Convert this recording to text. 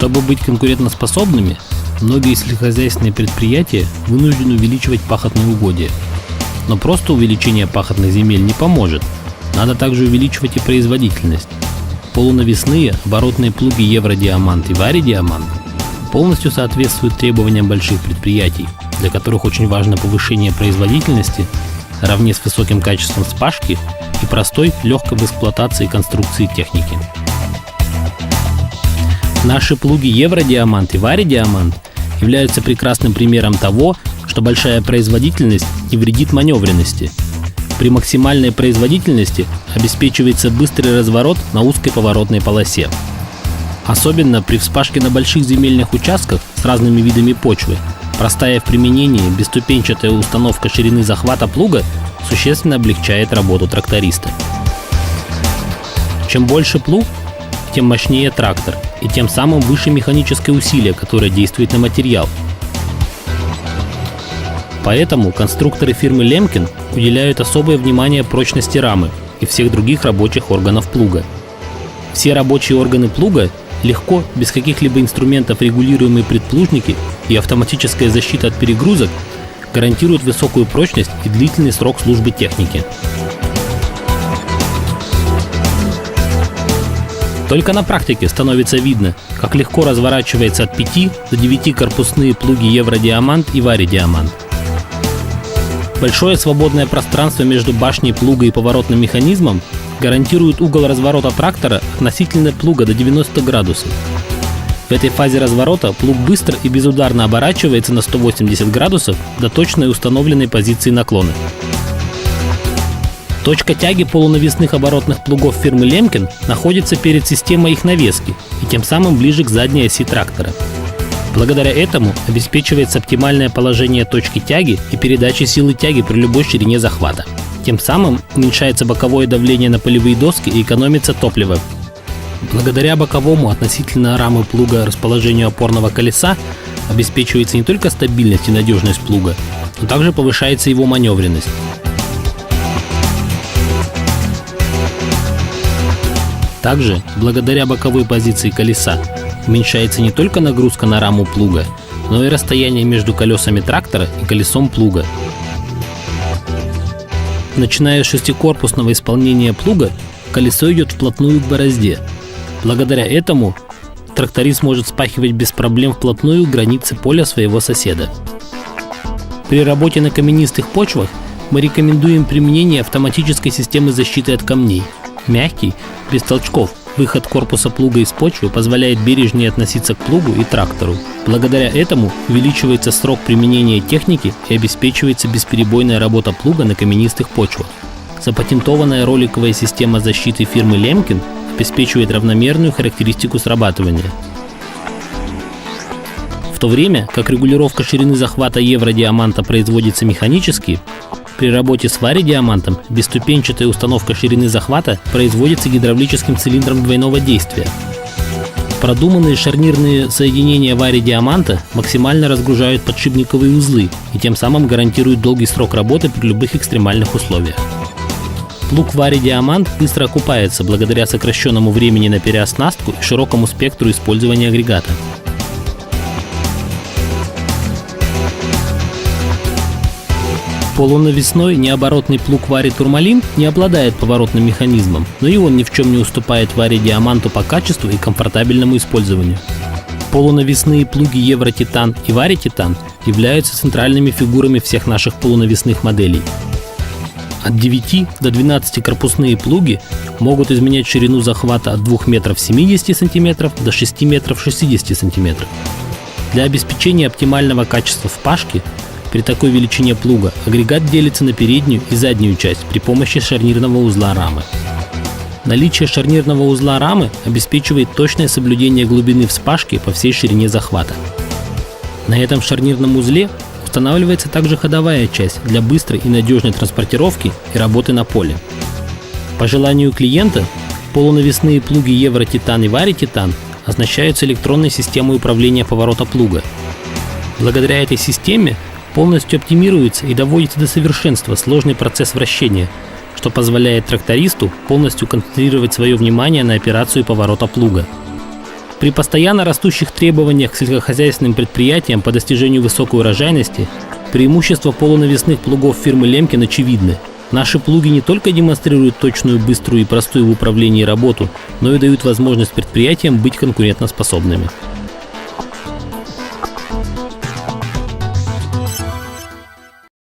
Чтобы быть конкурентоспособными, многие сельскохозяйственные предприятия вынуждены увеличивать пахотные угодья. Но просто увеличение пахотных земель не поможет. Надо также увеличивать и производительность. Полунавесные оборотные плуги Евродиамант и Варидиамант полностью соответствуют требованиям больших предприятий, для которых очень важно повышение производительности наравне с высоким качеством спашки и простой, легкой в эксплуатации конструкции техники. Наши плуги Евродиамант и Варидиамант являются прекрасным примером того, что большая производительность не вредит маневренности. При максимальной производительности обеспечивается быстрый разворот на узкой поворотной полосе. Особенно при вспашке на больших земельных участках с разными видами почвы Простая в применении бесступенчатая установка ширины захвата плуга существенно облегчает работу тракториста. Чем больше плуг, тем мощнее трактор и тем самым выше механическое усилие, которое действует на материал. Поэтому конструкторы фирмы Лемкин уделяют особое внимание прочности рамы и всех других рабочих органов плуга. Все рабочие органы плуга легко, без каких-либо инструментов регулируемые предплужники и автоматическая защита от перегрузок гарантируют высокую прочность и длительный срок службы техники. Только на практике становится видно, как легко разворачивается от 5 до 9 корпусные плуги Евродиамант и Варидиамант. Большое свободное пространство между башней плуга и поворотным механизмом гарантирует угол разворота трактора относительно плуга до 90 градусов. В этой фазе разворота плуг быстро и безударно оборачивается на 180 градусов до точной установленной позиции наклона. Точка тяги полунавесных оборотных плугов фирмы Лемкин находится перед системой их навески и тем самым ближе к задней оси трактора. Благодаря этому обеспечивается оптимальное положение точки тяги и передачи силы тяги при любой ширине захвата. Тем самым уменьшается боковое давление на полевые доски и экономится топливо. Благодаря боковому относительно рамы плуга расположению опорного колеса обеспечивается не только стабильность и надежность плуга, но также повышается его маневренность. Также, благодаря боковой позиции колеса, уменьшается не только нагрузка на раму плуга, но и расстояние между колесами трактора и колесом плуга, Начиная с шестикорпусного исполнения плуга, колесо идет вплотную к борозде. Благодаря этому тракторист может спахивать без проблем вплотную к границе поля своего соседа. При работе на каменистых почвах мы рекомендуем применение автоматической системы защиты от камней. Мягкий, без толчков, Выход корпуса плуга из почвы позволяет бережнее относиться к плугу и трактору. Благодаря этому увеличивается срок применения техники и обеспечивается бесперебойная работа плуга на каменистых почвах. Запатентованная роликовая система защиты фирмы Лемкин обеспечивает равномерную характеристику срабатывания. В то время как регулировка ширины захвата евродиаманта производится механически, при работе с вари-диамантом бесступенчатая установка ширины захвата производится гидравлическим цилиндром двойного действия. Продуманные шарнирные соединения вари-диаманта максимально разгружают подшипниковые узлы и тем самым гарантируют долгий срок работы при любых экстремальных условиях. Плуг вари-диамант быстро окупается благодаря сокращенному времени на переоснастку и широкому спектру использования агрегата. Полунавесной необоротный плуг Вари Турмалин не обладает поворотным механизмом, но и он ни в чем не уступает Варе Диаманту по качеству и комфортабельному использованию. Полунавесные плуги Евро Титан и Вари Титан являются центральными фигурами всех наших полунавесных моделей. От 9 до 12 корпусные плуги могут изменять ширину захвата от 2 метров 70 сантиметров до 6 метров 60 сантиметров. Для обеспечения оптимального качества впашки при такой величине плуга агрегат делится на переднюю и заднюю часть при помощи шарнирного узла рамы. Наличие шарнирного узла рамы обеспечивает точное соблюдение глубины вспашки по всей ширине захвата. На этом шарнирном узле устанавливается также ходовая часть для быстрой и надежной транспортировки и работы на поле. По желанию клиента, полунавесные плуги Евро Титан и Вари оснащаются электронной системой управления поворота плуга. Благодаря этой системе полностью оптимируется и доводится до совершенства сложный процесс вращения, что позволяет трактористу полностью концентрировать свое внимание на операцию поворота плуга. При постоянно растущих требованиях к сельскохозяйственным предприятиям по достижению высокой урожайности преимущества полунавесных плугов фирмы Лемкин очевидны. Наши плуги не только демонстрируют точную, быструю и простую в управлении работу, но и дают возможность предприятиям быть конкурентоспособными.